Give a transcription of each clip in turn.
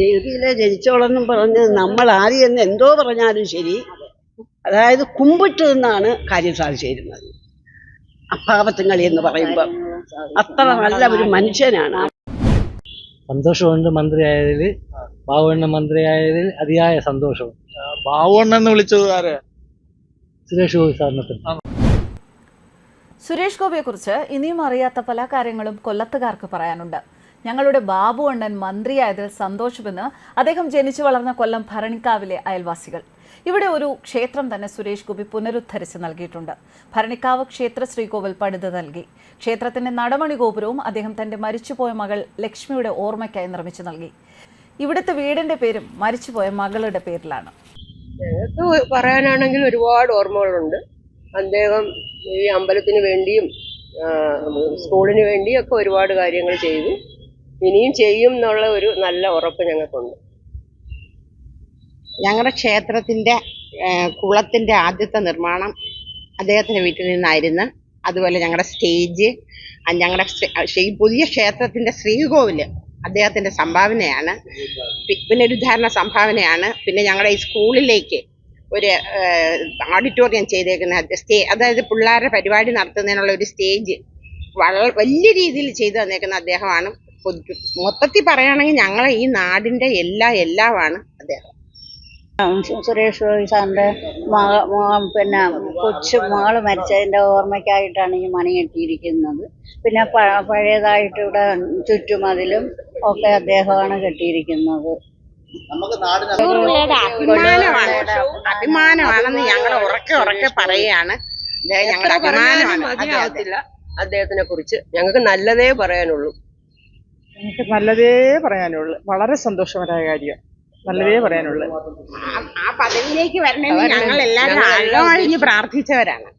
ഡിഗ്രിയിലെ ജനിച്ചോളെന്നും പറഞ്ഞ് നമ്മൾ ആദ്യം എന്ന് എന്തോ പറഞ്ഞാലും ശരി. അതായത് കുമ്പിട്ട് നിന്നാണ് കാര്യം സാധിച്ചിരുന്നത്. അപ്പാപത്തുങ്ങളി എന്ന് പറയുമ്പോൾ അത്ര നല്ല ഒരു മനുഷ്യനാണ്. സന്തോഷമുണ്ട് മന്ത്രിയായതിൽ ബാവണ്ണ മന്ത്രിയായതിൽ അതിയായ സന്തോഷം. ബാവുണ്ണ എന്ന് വിളിച്ചത് ആരെ? സുരേഷ് ഗോപി സാറിനെ സുരേഷ് ഗോപിയെക്കുറിച്ച് ഇനിയും അറിയാത്ത പല കാര്യങ്ങളും കൊല്ലത്തുകാർക്ക് പറയാനുണ്ട്. ഞങ്ങളുടെ ബാബു അണ്ണൻ മന്ത്രിയായതിൽ സന്തോഷമെന്ന് അദ്ദേഹം ജനിച്ചു വളർന്ന കൊല്ലം ഭരണിക്കാവിലെ അയൽവാസികൾ. ഇവിടെ ഒരു ക്ഷേത്രം തന്നെ സുരേഷ് ഗോപി പുനരുദ്ധരിച്ച് നൽകിയിട്ടുണ്ട്. ഭരണിക്കാവ് ക്ഷേത്ര ശ്രീകോവിൽ പണിത് നൽകി. ക്ഷേത്രത്തിന്റെ നടമണി ഗോപുരവും അദ്ദേഹം തന്റെ മരിച്ചുപോയ മകൾ ലക്ഷ്മിയുടെ ഓർമ്മയ്ക്കായി നിർമ്മിച്ചു നൽകി. ഇവിടുത്തെ വീടിന്റെ പേരും മരിച്ചുപോയ മകളുടെ പേരിലാണ്. പറയാനാണെങ്കിൽ ഒരുപാട് ഓർമ്മകളുണ്ട്. അദ്ദേഹം ഈ അമ്പലത്തിന് വേണ്ടിയും സ്കൂളിന് വേണ്ടിയും ഒക്കെ ഒരുപാട് കാര്യങ്ങൾ ചെയ്തു. ഇനിയും ചെയ്യും എന്നുള്ള ഒരു നല്ല ഉറപ്പ് ഞങ്ങൾക്കുണ്ട്. ഞങ്ങളുടെ ക്ഷേത്രത്തിന്റെ കുളത്തിന്റെ ആദ്യത്തെ നിർമ്മാണം അദ്ദേഹത്തിന്റെ വീട്ടിൽ നിന്നായിരുന്നു. അതുപോലെ ഞങ്ങളുടെ സ്റ്റേജ് ഞങ്ങളുടെ പുതിയ ക്ഷേത്രത്തിന്റെ ശ്രീകോവിൽ അദ്ദേഹത്തിന്റെ സംഭാവനയാണ്. പിന്നെ ഒരു ഉദാഹരണ സംഭാവനയാണ്. പിന്നെ ഞങ്ങളുടെ ഈ സ്കൂളിലേക്ക് ഒരു ഓഡിറ്റോറിയം ചെയ്തേക്കുന്ന സ്റ്റേ അതായത് പിള്ളേരുടെ പരിപാടി നടത്തുന്നതിനുള്ള ഒരു സ്റ്റേജ് വളരെ വലിയ രീതിയിൽ ചെയ്തു തന്നേക്കുന്ന അദ്ദേഹമാണ്. മൊത്തത്തിൽ പറയുകയാണെങ്കിൽ ഞങ്ങളെ ഈ നാടിന്റെ എല്ലാ എല്ലാമാണ് അദ്ദേഹം. സുരേഷ് ഗോപി സാറിന്റെ മക മക- പിന്നെ കൊച്ചു മകൾ മരിച്ചതിന്റെ ഓർമ്മയ്ക്കായിട്ടാണ് ഈ മണി കെട്ടിയിരിക്കുന്നത്. പിന്നെ പ- പഴയതായിട്ട് ഇവിടെ ചുറ്റുമതിലും ഒക്കെ അദ്ദേഹമാണ് കെട്ടിയിരിക്കുന്നത്. അഭിമാനമാണ്. അഭിമാനമാണെന്ന് ഞങ്ങൾ ഉറക്കെ ഉറക്കെ പറയാണ് ഞങ്ങളുടെ അഭിമാനമാണ്. അദ്ദേഹത്തിനെ കുറിച്ച് ഞങ്ങൾക്ക് നല്ലതേ പറയാനുള്ളൂ. എനിക്ക് നല്ലതേ പറയാനുള്ളൂ. വളരെ സന്തോഷകരമായ കാര്യം. നല്ലതേ പറയാനുള്ളൂ. ആ- ആ പദവിയിലേക്ക് വരണമെന്ന് ഞങ്ങൾ എല്ലാവരും അകമഴിഞ്ഞ് പ്രാർത്ഥിച്ചവരാണ്.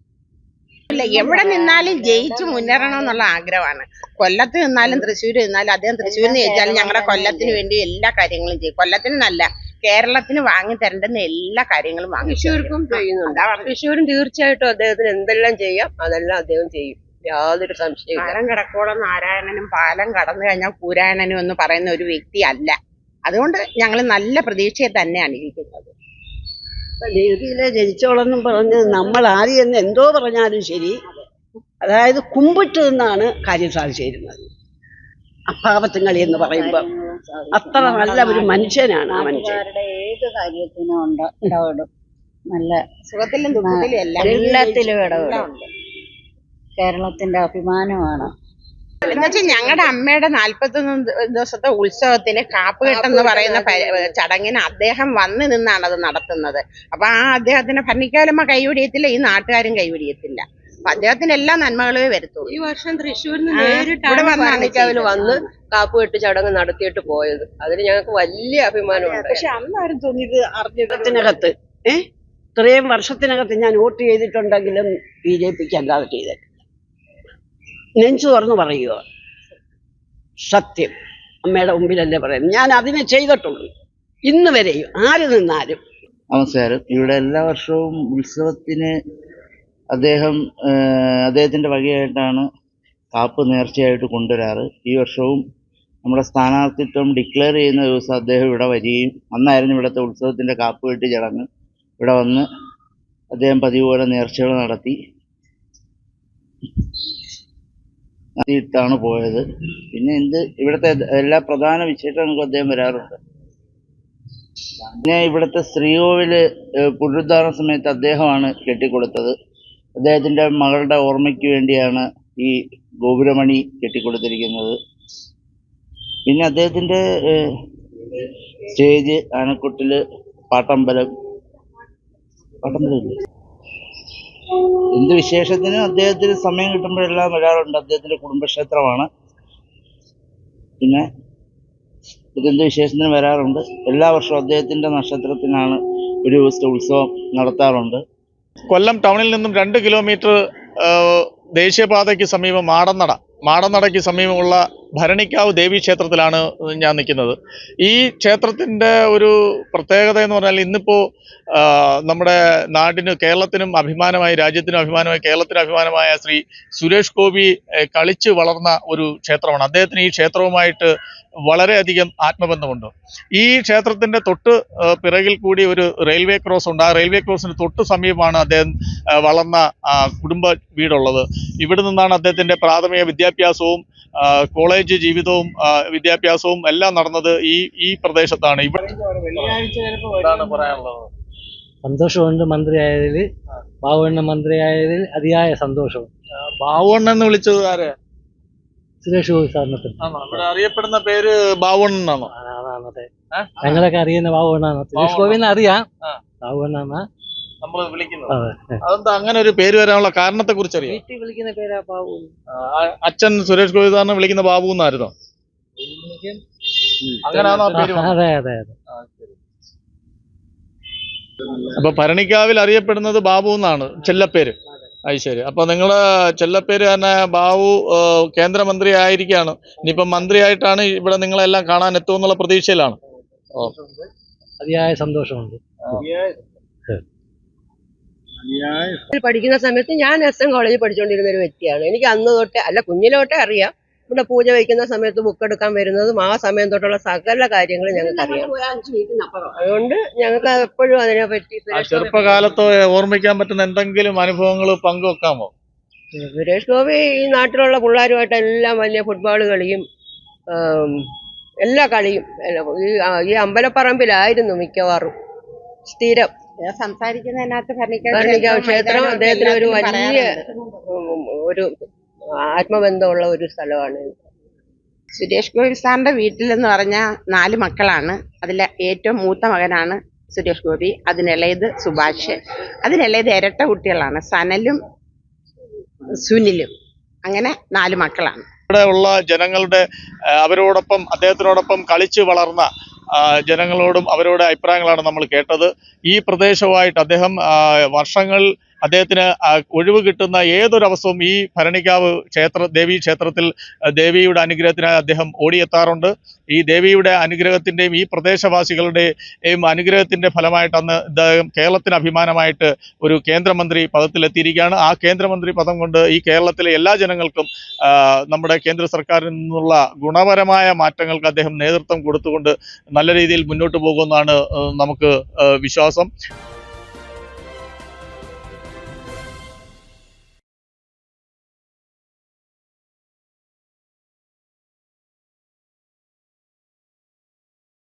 ഇല്ല എവിടെ നിന്നാലും ജയിച്ചു മുന്നേറണം എന്നുള്ള ആഗ്രഹമാണ്. കൊല്ലത്ത് നിന്നാലും തൃശ്ശൂർ നിന്നാലും അദ്ദേഹം തൃശ്ശൂരിൽ നിന്ന് ജയിച്ചാലും ഞങ്ങളുടെ കൊല്ലത്തിന് വേണ്ടി എല്ലാ കാര്യങ്ങളും ചെയ്യും. കൊല്ലത്തിന് നല്ല കേരളത്തിന് വാങ്ങി തരേണ്ടുന്ന എല്ലാ കാര്യങ്ങളും വാങ്ങി തൃശ്ശൂർക്കും ചെയ്യുന്നുണ്ട്. തൃശ്ശൂരും തീർച്ചയായിട്ടും അദ്ദേഹത്തിന് എന്തെല്ലാം ചെയ്യാം അതെല്ലാം അദ്ദേഹം ചെയ്യും. യാതൊരു സംശയവും പാലം കിടക്കോളം നാരായണനും പാലം കടന്നു കഴിഞ്ഞാൽ പൂരായണനും എന്ന് പറയുന്ന ഒരു വ്യക്തി അല്ല. അതുകൊണ്ട് ഞങ്ങൾ നല്ല പ്രതീക്ഷയെ തന്നെയാണ് ഇരിക്കുന്നത്. ദേവിയിലെ ജനിച്ചോളെന്നും പറഞ്ഞ് നമ്മൾ ആദ്യം എന്ന് എന്തോ പറഞ്ഞാലും ശരി. അതായത് കുമ്പിട്ട് നിന്നാണ് കാര്യം സാധിച്ചിരുന്നത്. അപ്പാപത്തുങ്ങളി എന്ന് പറയുമ്പോൾ അത്ര നല്ല ഒരു മനുഷ്യനാണ് ആ മനുഷ്യൻ. അവരുടെ ഏത് കാര്യത്തിനും ഉണ്ട് ഇടപെടും. നല്ല സുഖത്തിലും ദുഃഖത്തിലും എല്ലാം എല്ലാത്തിലും ഇടപെടും. കേരളത്തിന്റെ അഭിമാനമാണ്. എന്നുവെച്ചാൽ ഞങ്ങളുടെ അമ്മയുടെ നാല്പത്തൊന്ന് ദിവസത്തെ ഉത്സവത്തിന് കാപ്പുകെട്ടെന്ന് പറയുന്ന പ- ചടങ്ങിന് അദ്ദേഹം വന്നു നിന്നാണ് അത് നടത്തുന്നത്. അപ്പൊ ആ അദ്ദേഹത്തിന് ഭരണിക്കാലമ്മ കൈവിടിയത്തില്ല ഈ നാട്ടുകാരും കൈവിടിയത്തില്ല. അപ്പൊ അദ്ദേഹത്തിന് എല്ലാ നന്മകളേ വരുത്തുള്ളൂ. ഈ വർഷം തൃശ്ശൂരിൽ ഇവിടെ വന്നാണ് വന്ന് കാപ്പുകെട്ട് ചടങ്ങ് നടത്തിയിട്ട് പോയത്. അതിന് ഞങ്ങൾക്ക് വലിയ അഭിമാനമുണ്ട് പക്ഷെ അന്നാരും തോന്നിയത് അറിഞ്ഞിടത്തിനകത്ത് ഏ? ഇത്രയും വർഷത്തിനകത്ത് ഞാൻ വോട്ട് ചെയ്തിട്ടുണ്ടെങ്കിലും ബി ജെ പിക്ക് അല്ലാതെ ചെയ്തിട്ടില്ല നെഞ്ചു തുറന്ന് പറയുക. സത്യം. അമ്മയുടെ മുമ്പിലല്ലേ പറയുന്നത് ഞാൻ അതിനെ ചെയ്തിട്ടുള്ളൂ ഇന്ന് വരെയും ആര് നിന്നാലും നമസ്കാരം ഇവിടെ എല്ലാ വർഷവും ഉത്സവത്തിന് അദ്ദേഹം അദ്ദേഹത്തിന്റെ വകയായിട്ടാണ് കാപ്പ് നേർച്ചയായിട്ട് കൊണ്ടുവരാറ്. ഈ വർഷവും നമ്മുടെ സ്ഥാനാർത്ഥിത്വം ഡിക്ലെയർ ചെയ്യുന്ന ദിവസം അദ്ദേഹം ഇവിടെ വരികയും അന്നായിരുന്നു ഇവിടുത്തെ ഉത്സവത്തിന്റെ കാപ്പ് കെട്ടി ചടങ്ങ്. ഇവിടെ വന്ന് അദ്ദേഹം പതിവ് പോലെ നേർച്ചകൾ നടത്തി. നടത്തിയിട്ടാണ് പോയത്. പിന്നെ എന്ത് ഇവിടുത്തെ എല്ലാ പ്രധാന വിശേഷങ്ങൾക്കും അദ്ദേഹം വരാറുണ്ട്. പിന്നെ ഇവിടുത്തെ ശ്രീകോവിൽ പുനരുദ്ധാരണ സമയത്ത് അദ്ദേഹമാണ് കെട്ടിക്കൊടുത്തത്. അദ്ദേഹത്തിന്റെ മകളുടെ ഓർമ്മയ്ക്ക് വേണ്ടിയാണ് ഈ ഗോപുരമണി കെട്ടിക്കൊടുത്തിരിക്കുന്നത്. പിന്നെ അദ്ദേഹത്തിന്റെ ഏഹ് സ്റ്റേജ് ആനക്കുട്ടിൽ പാട്ടമ്പലം. പാട്ടമ്പലം? എന്ത് വിശേഷത്തിനും അദ്ദേഹത്തിന് സമയം കിട്ടുമ്പോഴെല്ലാം വരാറുണ്ട്. അദ്ദേഹത്തിന്റെ കുടുംബക്ഷേത്രമാണ്. പിന്നെ ഇതെന്ത് വിശേഷത്തിന് വരാറുണ്ട്. എല്ലാ വർഷവും അദ്ദേഹത്തിന്റെ നക്ഷത്രത്തിനാണ് ഒരു ദിവസത്തെ ഉത്സവം നടത്താറുണ്ട്. കൊല്ലം ടൗണിൽ നിന്നും രണ്ട് കിലോമീറ്റർ ദേശീയപാതയ്ക്ക് സമീപം മാടന്നട മാടന്നടയ്ക്ക് സമീപമുള്ള ഭരണിക്കാവ് ദേവി ക്ഷേത്രത്തിലാണ് ഞാൻ നിൽക്കുന്നത്. ഈ ക്ഷേത്രത്തിന്റെ ഒരു പ്രത്യേകത എന്ന് പറഞ്ഞാൽ ഇന്നിപ്പോൾ നമ്മുടെ നാടിന് കേരളത്തിനും അഭിമാനമായി രാജ്യത്തിനും അഭിമാനമായി കേരളത്തിനും അഭിമാനമായ ശ്രീ സുരേഷ് ഗോപി കളിച്ച് വളർന്ന ഒരു ക്ഷേത്രമാണ്. അദ്ദേഹത്തിന് ഈ ക്ഷേത്രവുമായിട്ട് വളരെയധികം ആത്മബന്ധമുണ്ട്. ഈ ക്ഷേത്രത്തിന്റെ തൊട്ട് പിറകിൽ കൂടി ഒരു റെയിൽവേ ക്രോസ് ഉണ്ട്. ആ റെയിൽവേ ക്രോസിന് തൊട്ട് സമീപമാണ് അദ്ദേഹം വളർന്ന കുടുംബ വീടുള്ളത്. ഇവിടെ നിന്നാണ് അദ്ദേഹത്തിന്റെ പ്രാഥമിക വിദ്യാഭ്യാസവും കോളേജ് ജീവിതവും വിദ്യാഭ്യാസവും എല്ലാം നടന്നത് ഈ ഈ പ്രദേശത്താണ്. ഇവിടെ പറയാനുള്ളത്? സന്തോഷമുണ്ട് മന്ത്രിയായതിൽ ബാബുവണ്ണ മന്ത്രിയായതിൽ അതിയായ സന്തോഷം. ബാവുണ്ണൻ എന്ന് വിളിച്ചത് ആരെ? സുരേഷ് ഗോപി സാറിനെ പറ്റി. ആണോ? ഇവിടെ അറിയപ്പെടുന്ന പേര് എന്നാണോ? അതെ. ഏ? ഞങ്ങളൊക്കെ അറിയുന്ന ബാബുണ്ണാണ്. സുരേഷ് ഗോപിനെ അറിയാം. ആ. നമ്മൾ വിളിക്കുന്നത്. അതെന്താ അങ്ങനെ ഒരു പേര് വരാനുള്ള കാരണത്തെ കുറിച്ച് അറിയാം വിളിക്കുന്ന പേരാ ബാബു. അച്ഛൻ സുരേഷ് ഗോപി സാറിനെ വിളിക്കുന്ന ബാബു എന്നായിരുന്നോ. അങ്ങനെയാണോ പേര് അതെ അതെ അതെ. അപ്പൊ ഭരണിക്കാവിൽ അറിയപ്പെടുന്നത് ബാബു എന്നാണ്. ചെല്ലപ്പേര്. അത് ശരി. അപ്പൊ നിങ്ങൾ ചെല്ലപ്പേര് തന്നെ ബാബു കേന്ദ്രമന്ത്രി ആയിരിക്കാണ് ഇനിയിപ്പം മന്ത്രിയായിട്ടാണ് ഇവിടെ നിങ്ങളെല്ലാം കാണാൻ എത്തുമെന്നുള്ള പ്രതീക്ഷയിലാണ്. ഓ. അതിയായ സന്തോഷമുണ്ട്. പഠിക്കുന്ന സമയത്ത് ഞാൻ എസ് എൻ കോളേജിൽ പഠിച്ചുകൊണ്ടിരുന്ന ഒരു വ്യക്തിയാണ്. എനിക്ക് അന്ന് തൊട്ടേ അല്ല കുഞ്ഞിലോട്ടേ അറിയാം. ഇവിടെ പൂജ വയ്ക്കുന്ന സമയത്ത് ബുക്ക് എടുക്കാൻ വരുന്നതും ആ സമയം തൊട്ടുള്ള സകല കാര്യങ്ങളും ഞങ്ങൾക്ക് അറിയാം. അതുകൊണ്ട് ഞങ്ങൾക്ക് എപ്പോഴും അതിനെ പറ്റി ചെറുപ്പകാലത്ത് ഓർമ്മിക്കാൻ പറ്റുന്ന എന്തെങ്കിലും അനുഭവങ്ങൾ പങ്കുവെക്കാമോ? സുരേഷ് ഗോപി ഈ നാട്ടിലുള്ള പിള്ളേരുമായിട്ട് എല്ലാം വലിയ ഫുട്ബോൾ കളിയും എല്ലാ കളിയും ഈ അമ്പലപ്പറമ്പിലായിരുന്നു മിക്കവാറും. സ്ഥിരം. സംസാരിക്കുന്നതിനകത്ത് ഭരണിക്കാവ് ക്ഷേത്രം അദ്ദേഹത്തിന് ഒരു വലിയ ഒരു ആത്മബന്ധമുള്ള ഒരു സ്ഥലമാണ്. സുരേഷ് ഗോപി സാറിന്റെ വീട്ടിലെന്ന് പറഞ്ഞാൽ നാല് മക്കളാണ്. അതിൽ ഏറ്റവും മൂത്ത മകനാണ് സുരേഷ് ഗോപി അതിനിളയത് സുഭാഷ്. അതിനിളയത് ഇരട്ട കുട്ടികളാണ് സനലും സുനിലും. അങ്ങനെ നാല് മക്കളാണ്. ഇവിടെ ഉള്ള ജനങ്ങളുടെ അവരോടൊപ്പം അദ്ദേഹത്തിനോടൊപ്പം കളിച്ചു വളർന്ന ജനങ്ങളോടും അവരുടെ അഭിപ്രായങ്ങളാണ് നമ്മൾ കേട്ടത്. ഈ പ്രദേശവുമായിട്ട് അദ്ദേഹം വർഷങ്ങൾ അദ്ദേഹത്തിന് ഒഴിവ് കിട്ടുന്ന ഏതൊരവസവും ഈ ഭരണിക്കാവ് ക്ഷേത്ര ദേവി ക്ഷേത്രത്തിൽ ദേവിയുടെ അനുഗ്രഹത്തിനായി അദ്ദേഹം ഓടിയെത്താറുണ്ട്. ഈ ദേവിയുടെ അനുഗ്രഹത്തിന്റെയും ഈ പ്രദേശവാസികളുടെയും അനുഗ്രഹത്തിന്റെ ഫലമായിട്ട് അന്ന് ഇദ്ദേഹം കേരളത്തിന് അഭിമാനമായിട്ട് ഒരു കേന്ദ്രമന്ത്രി പദത്തിലെത്തിയിരിക്കുകയാണ്. ആ കേന്ദ്രമന്ത്രി പദം കൊണ്ട് ഈ കേരളത്തിലെ എല്ലാ ജനങ്ങൾക്കും നമ്മുടെ കേന്ദ്ര സർക്കാരിൽ നിന്നുള്ള ഗുണപരമായ മാറ്റങ്ങൾക്ക് അദ്ദേഹം നേതൃത്വം കൊടുത്തുകൊണ്ട് നല്ല രീതിയിൽ മുന്നോട്ട് പോകുമെന്നാണ് നമുക്ക് വിശ്വാസം.